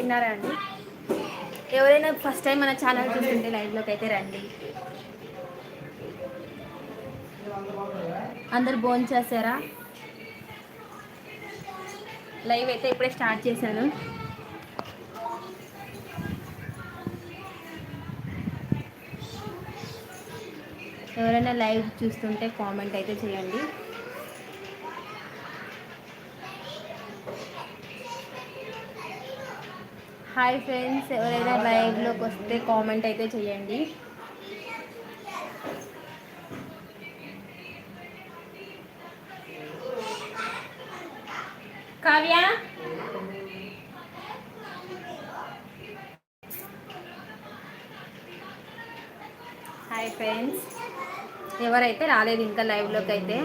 తిన్నారా అండి? ఎవరైనా ఫస్ట్ టైం మన ఛానల్ చూస్తుంటే లైవ్లోకి అయితే రండి. అందరు భోజనం చేశారా? లైవ్ అయితే ఇప్పుడే స్టార్ట్ చేశాను. ఎవరైనా లైవ్ చూస్తుంటే కామెంట్ అయితే చేయండి. హాయ్ ఫ్రెండ్స్ ఎవరైనా లైవ్లోకి వస్తే కామెంట్ అయితే చేయండి. కావ్య? హాయ్ ఫ్రెండ్స్ ఎవరైతే రాలేదు ఇంకా లైవ్లోకి అయితే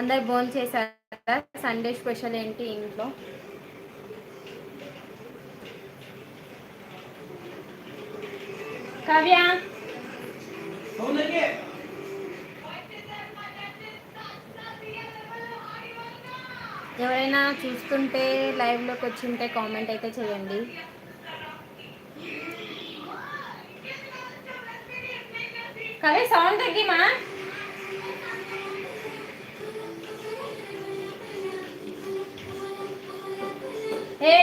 అందరు బోన్ చేశారా సండే స్పెషల్ ఏంటి ఇంట్లో? కావ్య? ఎవరైనా చూస్తుంటే లైవ్లోకి వచ్చి ఉంటే కామెంట్ అయితే చేయండి. కవి సౌండ్ తగ్గిమా? హే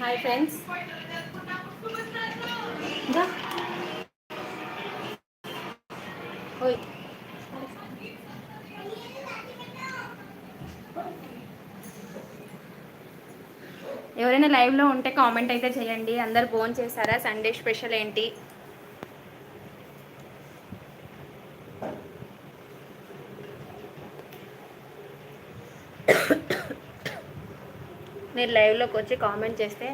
హాయ్ ఫ్రెండ్స్ ఓయ్ ఎవరైనా లైవ్లో ఉంటే కామెంట్ అయితే చేయండి. అందరు ఫోన్ చేశారా? సండే స్పెషల్ ఏంటి? మీరు లైవ్లోకి వచ్చి కామెంట్ చేస్తే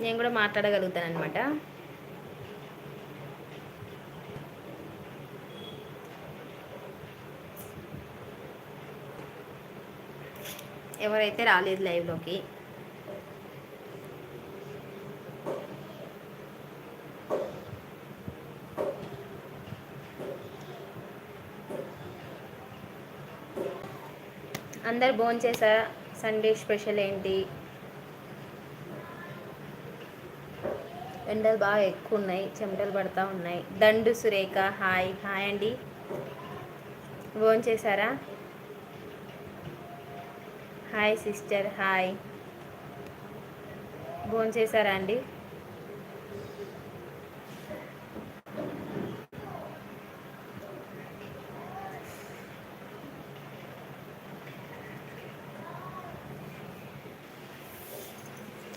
నేను కూడా మాట్లాడగలుగుతాను అనమాట ఎవరైతే రాలేదు లైవ్లోకి అందరు భోన్ చేసా సండే స్పెషల్ ఏంటి? ఎండలు బాగా ఎక్కువ ఉన్నాయి చెమటలు పడతా ఉన్నాయి. దండు సురేఖ హాయ్. హాయ్ అండి. భోన్ చేశారా? Hi sister hi. భోన్ చేశారా అండి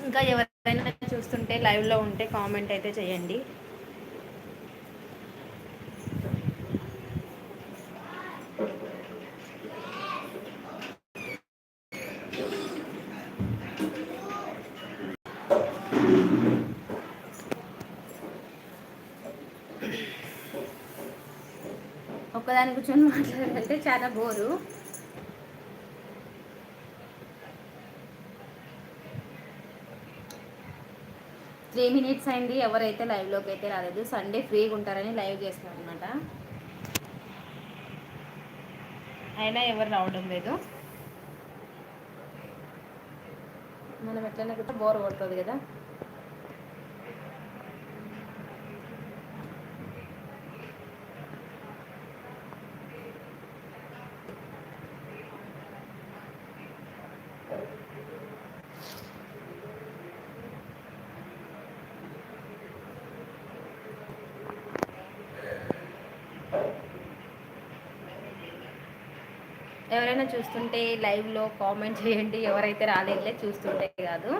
ఇంకా ఎవరైనా ఫోన్లో ఉంటే కామెంట్ అయితే చేయండి. ఒక్కదాని కూర్చొని మాట్లాడాలంటే చాలా బోరు. త్రీ మినిట్స్ అయింది. ఎవరైతే లైవ్లోకి అయితే రాలేదు సండే ఫ్రీగా ఉంటారని లైవ్ చేస్తున్నారు అనమాట అయినా ఎవరు రావడం లేదు. మనం ఎట్లయినా కూడా బోర్ కొడుతుంది కదా. ఎవరైనా చూస్తుంటే లైవ్లో కామెంట్ చేయండి ఎవరైతే రాలేదులే చూస్తుంటే కాదు.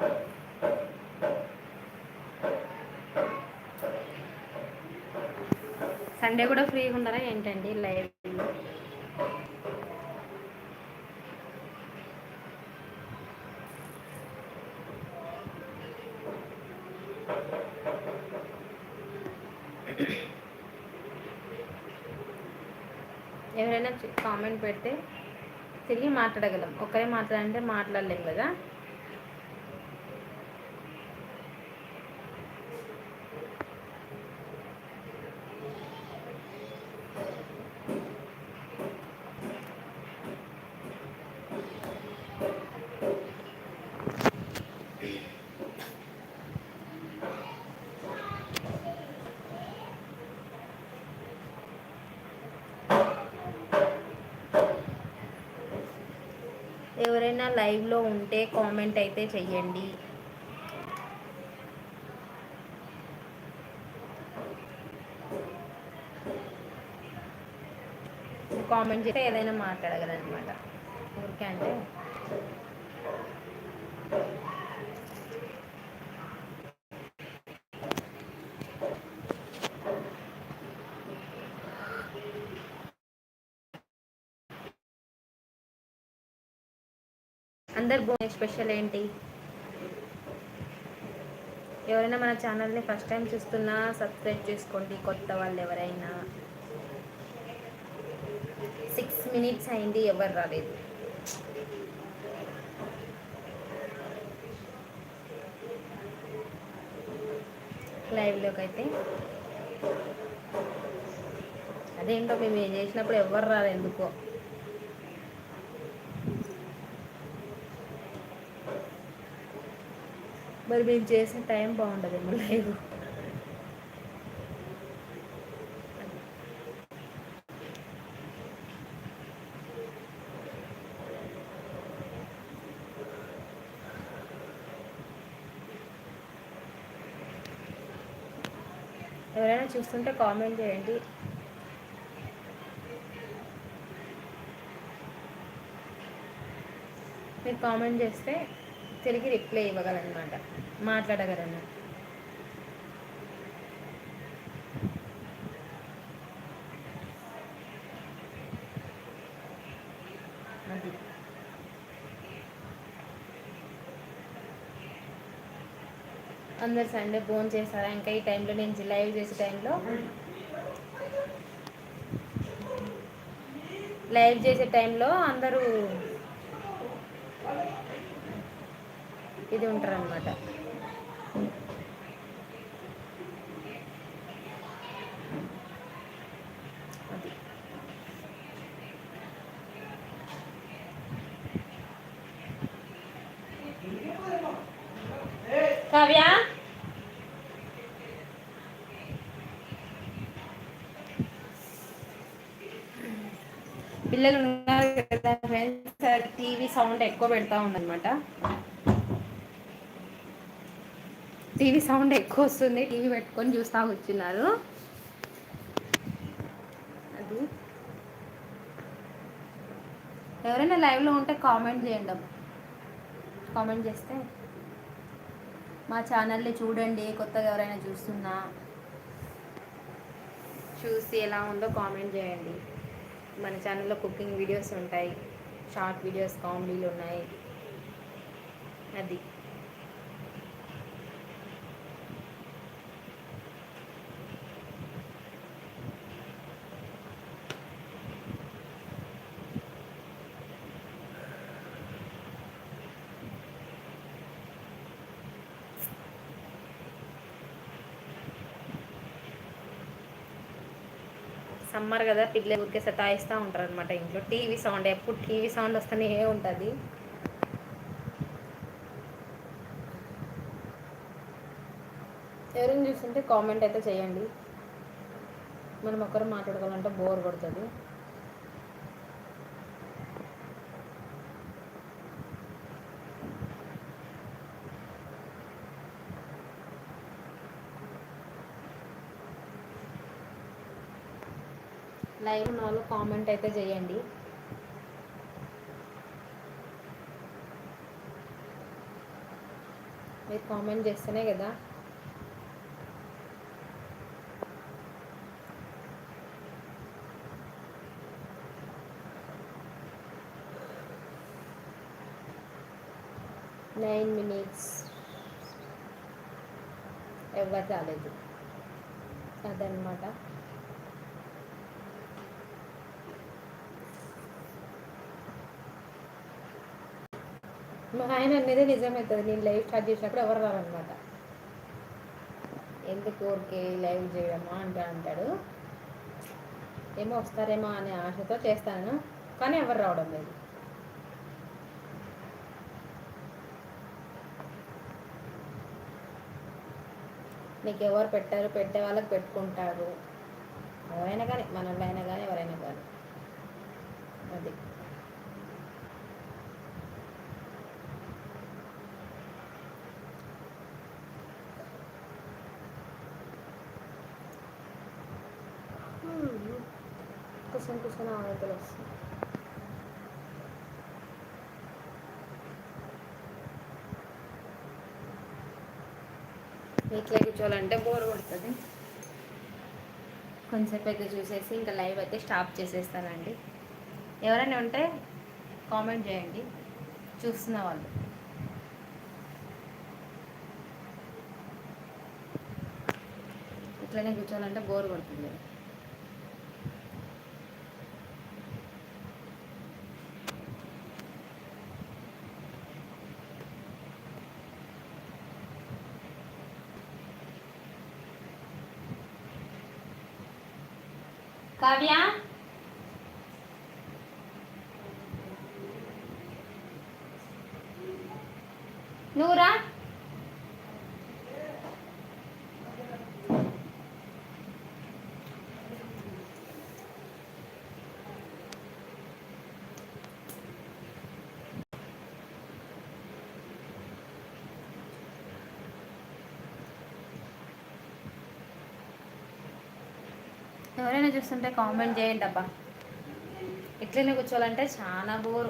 సండే కూడా ఫ్రీగా ఉన్నారా ఏంటండి లైవ్? ఎవరైనా కామెంట్ పెడితే తిరిగి మాట్లాడగలం. ఒక్కరే మాట్లాడంటే మాట్లాడలేం కదా. ఎవరైనా లైవ్లో ఉంటే కామెంట్ అయితే చెయ్యండి. కామెంట్ చేస్తే ఏదైనా మాట్లాడగలనమాట. ఊరికే అంటే అందరు బోనే స్పెషల్ ఏంటి? ఎవరైనా మన ఛానల్ని ఫస్ట్ టైం చూస్తున్నా సబ్స్క్రైబ్ చేసుకోండి కొత్త వాళ్ళు ఎవరైనా. సిక్స్ మినిట్స్ అయింది ఎవరు రాలేదు. లైవ్లోకి అయితే. అదేంటో మేము ఏం చేసినప్పుడు ఎవరు రాలేదు ఎందుకో. మరి మేము చేసిన టైం బాగుండదేమో లైవ్ ఎవరైనా చూస్తుంటే కామెంట్ చేయండి. మీరు కామెంట్ చేస్తే తిరిగి రిప్లై ఇవ్వగలనమాట. మాట్లాడగలను. అది. అందరు సండే ఫోన్ చేస్తారా? ఇంకా ఈ టైంలో నేను లైవ్ చేసే టైంలో లైవ్ చేసే టైంలో అందరూ ఇది ఉంటారనమాట అది కావ్య పిల్లలు ఉన్నారు కదా ఫ్రెండ్స్ టీవీ సౌండ్ ఎక్కువ పెడతా ఉందన్నమాట. టీవీ సౌండ్ ఎక్కువ వస్తుంది టీవీ పెట్టుకొని చూస్తూ కూర్చున్నారు. అది ఎవరైనా లైవ్లో ఉంటే కామెంట్ చేయండి కామెంట్ చేస్తే మా ఛానల్ని చూడండి కొత్తగా ఎవరైనా చూస్తున్నా. చూసి ఎలా ఉందో కామెంట్ చేయండి. మన ఛానల్లో కుకింగ్ వీడియోస్ ఉంటాయి. షార్ట్ వీడియోస్ కామెడీలు ఉన్నాయి. అది. సమ్మర్ కదా పిల్లలు ఊరికే సతాయిస్తూ ఉంటారు అనమాట ఇంట్లో. టీవీ సౌండ్ ఎప్పుడు టీవీ సౌండ్ వస్తేనే ఉంటుంది. ఎవరైనా చూస్తుంటే కామెంట్ అయితే చేయండి. మనం ఒకరు మాట్లాడుకోవాలంటే బోర్ కొడుతుంది. లైవ్ నాలో కామెంట్ అయితే చేయండి. మీరు కామెంట్ చేస్తేనే కదా. నైన్ మినిట్స్ ఎవరు రాలేదు. అదనమాట మా ఆయన అనేది నిజమవుతుంది నేను లైవ్ స్టార్ట్ చేసినప్పుడు ఎవరు రారనమాట. ఎందుకు ఊరికే లైవ్ చేయడమా అంటే అంటాడు. ఏమో వస్తారేమో అనే ఆశతో చేస్తాను కానీ ఎవరు రావడం లేదు. నీకు ఎవరు పెట్టారు? పెట్టే వాళ్ళకి పెట్టుకుంటారు. ఎవరైనా కానీ మనోళ్ళైనా కానీ ఎవరైనా కానీ. అది. కూర్చొని కూర్చొని ఆవతలు వస్తుంది ఇట్లా కూర్చోవాలంటే బోర్ కొడుతుంది. కొంచెంసేపు అయితే చూసేసి ఇంకా లైవ్ అయితే స్టాప్ చేసేస్తానండి. ఎవరైనా ఉంటే కామెంట్ చేయండి. చూస్తున్న వాళ్ళు. ఇట్లనే కూర్చోవాలంటే బోర్ కొడుతుంది. కావ్య నువ్వురా ఎవరైనా చూస్తుంటే కామెంట్ చేయండి అబ్బా. ఇట్లనే కూర్చోవాలంటే చాలా బోర్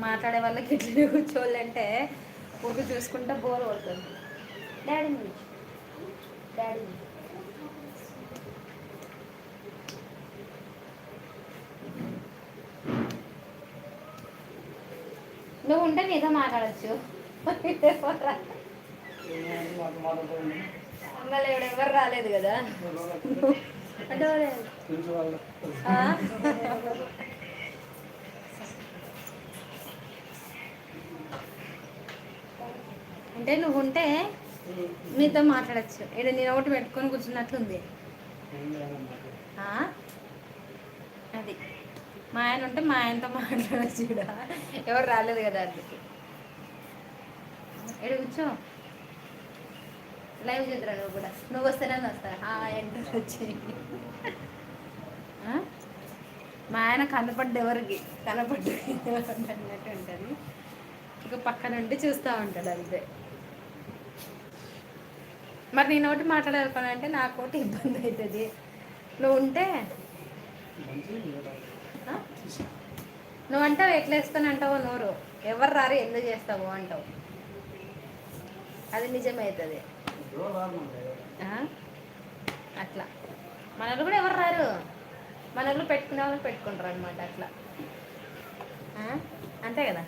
మాట్లాడే వాళ్ళకి ఇట్లనే కూర్చోవాలంటే ఊరికి చూసుకుంటే బోర్ పడుతుంది డాడీ డాడీ నువ్వు ఉంటే నీతో మాట్లాడచ్చు. అంగలేడు ఎవరు రాలేదు కదా? అంటే నువ్వు ఉంటే మీతో మాట్లాడచ్చు. ఇక్కడ నేను ఒకటి పెట్టుకొని కూర్చున్నట్లుంది. ఆ? అది. మా ఆయన ఉంటే మా ఆయనతో మాట్లాడచ్చు ఇక్కడ ఎవరు రాలేదు కదా అందుకు. ఇక్కడ కూర్చో. లైవ్ చూద్దరా నువ్వు కూడా. నువ్వు వస్తేనే వస్తా. ఎంటర్ వచ్చి మా ఆయన కనపడ్డ ఎవరికి? కనపడ్డ అన్నట్టు ఉంటుంది. ఇక పక్క నుండి చూస్తూ ఉంటాడు అంతే. మరి నేను ఒకటి మాట్లాడాలనుకోనంటే నాకు ఒకటి ఇబ్బంది అవుతుంది నువ్వు ఉంటే? నువ్వు అంటావు ఎట్లా వేసుకొని నోరు. ఎవరు రారు ఎందుకు చేస్తావు అంటావు. అది నిజమవుతుంది అట్లా. మనలు కూడా ఎవరు రారు. మనల్ని పెట్టుకునే వాళ్ళు పెట్టుకుంటారు అనమాట అట్లా. అంతే కదా?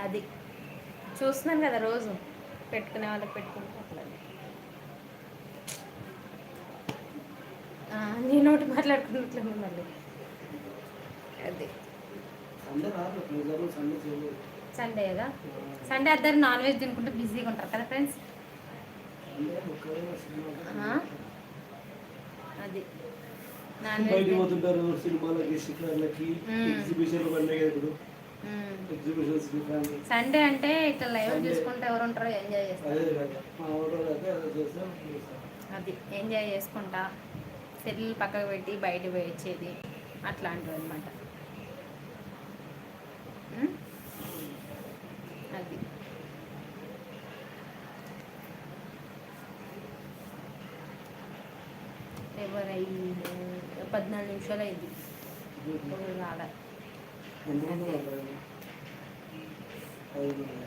అది. చూస్తున్నాను కదా రోజు. పెట్టుకునే వాళ్ళకి పెట్టుకుంటారు అట్లా ఆ, నేను ఒకటి మాట్లాడుకున్నట్లు మళ్ళీ. అది. సండే కదా? సండే అద్దరు నాన్ వెజ్ తినుకుంటూ బిజీగా ఉంటారు కదా ఫ్రెండ్స్? అది. బయటికి పోతుంటారు సినిమాలకి షికార్లకి. ఎగ్జిబిషన్లు ఇప్పుడు. సండే అంటే ఇట్లా లైవ్. చూసుకుంటే ఎవరు ఉంటారో ఎంజాయ్ చేస్తారు. అది ఎంజాయ్ చేసుకుంటా. సెల్లు పక్కకు పెట్టి బయట పోయి వచ్చేది అట్లాంటివి అనమాట అది ఎవరైంది పద్నాలుగు నిమిషాలు అయింది. మంది? ఐదు మంది.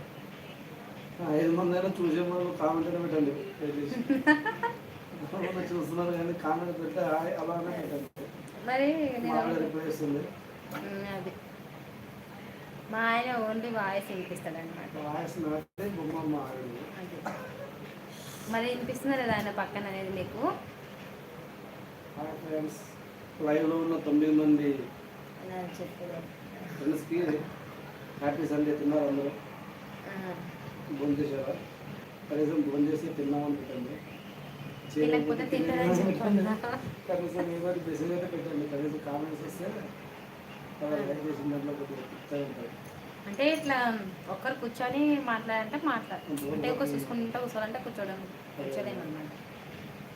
మంది అయినా చూసే వాళ్ళు కామెంట్ పెట్టండి. చూస్తున్నారు కానీ కామెంట్ పెడితే అలానే పెట్టండి. మరి రిప్లై అది. మా ఆయన ఓన్లీ వాయిస్ వినిపిస్తాడు అనమాట మరి వినిపిస్తుందా లేదా ఆయన పక్కన అనేది మీకు? హాయ్ ఫ్రెండ్స్ లైవ్లో ఉన్న తొమ్మిది మంది ఫ్రెండ్స్కి హ్యాపీ సండే తిన్నారు అందరూ? భోజనం చేశారా? కనీసం భోజనం చేసి పెట్టండి. చెప్పండి కనీసం ఏదో మెసేజ్ అయితే పెట్టండి. కనీసం కామెంట్స్ వస్తే లైక్ చేసిన దాంట్లో కొద్దిగా ఉంటుంది అంటే ఇట్లా ఒక్కరు కూర్చొని మాట్లాడంటే మాట్లాడు అంటే ఒక చూసుకుంటే కూర్చోాలంటే కూర్చోడం కూర్చోలేము అనమాట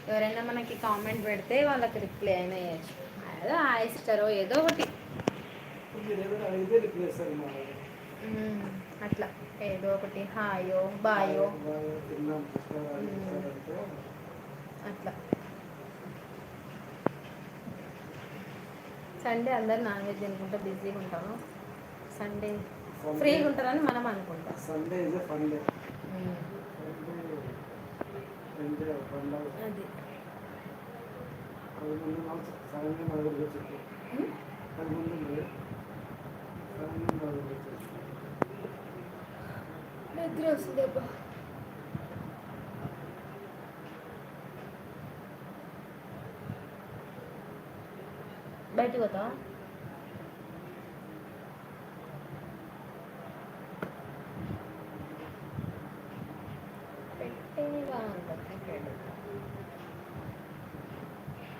ఎవరైనా మనకి కామెంట్ పెడితే వాళ్ళకి రిప్లై అయినా చేయొచ్చు. ఏదో హాయ్ సిస్టరో ఏదో ఒకటి. అట్లా. ఏదో ఒకటి. హాయో బాయో అట్లా. సండే అందరు నాన్ వెజ్ తినుకుంటా బిజీగా ఉంటాము సండే ఫ్రీగా ఉంటారని మనం అనుకుంటాం. సండే వచ్చింది నిద్ర వస్తుంది అబ్బా బయటకు పోతావా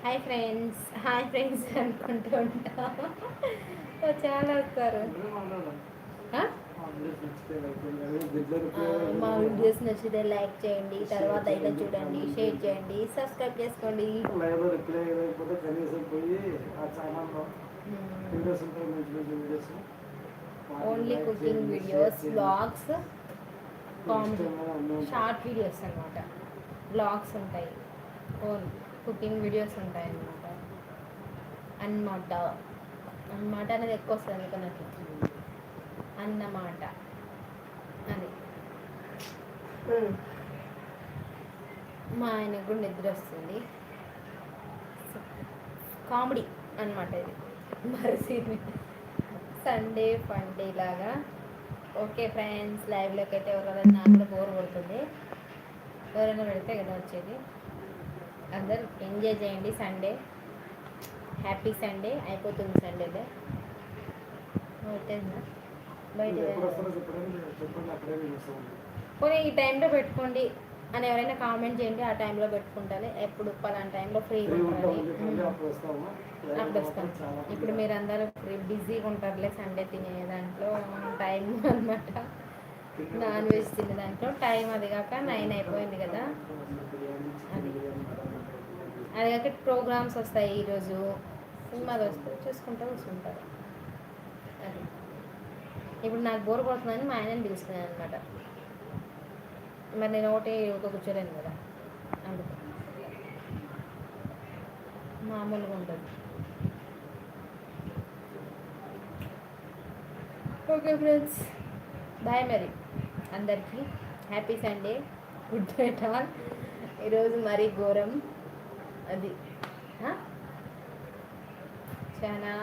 హాయ్ ఫ్రెండ్స్ హాయ్ ఫ్రెండ్స్ అనుకుంటూ ఉంటా. చాలా వస్తారు మా వీడియోస్ నచ్చితే లైక్ చేయండి తర్వాత ఇలా చూడండి షేర్ చేయండి సబ్స్క్రైబ్ చేసుకోండి. Only cooking videos blogs comedy short videos అనమాట బ్లాగ్స్ ఉంటాయి. ఓన్ కుకింగ్ వీడియోస్ ఉంటాయి అన్నమాట. అన్నమాట అన్నమాట అనేది ఎక్కువ వస్తుంది అందుకని నాకు. అన్నమాట. అది. మా ఆయనకు కూడా నిద్ర వస్తుంది. కామెడీ అన్నమాట ఇది. మరి సండే ఫండే లాగా ఓకే ఫ్రెండ్స్ లైవ్లోకి అయితే ఎవరైనా నాకు కూడా బోర్ కొడుతుంది. ఎవరైనా పెడితే కదా వచ్చేది. అందరు ఎంజాయ్ చేయండి సండే. హ్యాపీ సండే అయిపోతుంది సండేదే ఓకేనా బయట పోనీ ఈ టైంలో పెట్టుకోండి అని ఎవరైనా కామెంట్ చేయండి ఆ టైంలో పెట్టుకుంటాను ఎప్పుడు పలానా టైంలో ఫ్రీ ఉంటాం ఉంటుంది. అప్పుడు వస్తాం. ఇప్పుడు మీరు అందరూ బిజీగా ఉంటారులే సండే తినే దాంట్లో టైం అన్నమాట. నాన్ వెజ్ తినే దాంట్లో టైం అది కాక నైన్ అయిపోయింది కదా. అది కాక ప్రోగ్రామ్స్ వస్తాయి ఈరోజు. సినిమాలు వస్తాయి. చూసుకుంటూ కూర్చుంటారు. అది. ఇప్పుడు నాకు బోర్ కొడుతుందని మా ఆయనని పిలుస్తున్నాను అనమాట మరి నేను ఒకటి ఒక కూర్చోలేను కదా. అందుకు. మామూలుగా ఉంటుంది ఓకే ఫ్రెండ్స్. బాయ్ మరి. అందరికీ happy Sunday. Good night all. ఈరోజు మరీ ఘోరం. అది ఆ? చాలా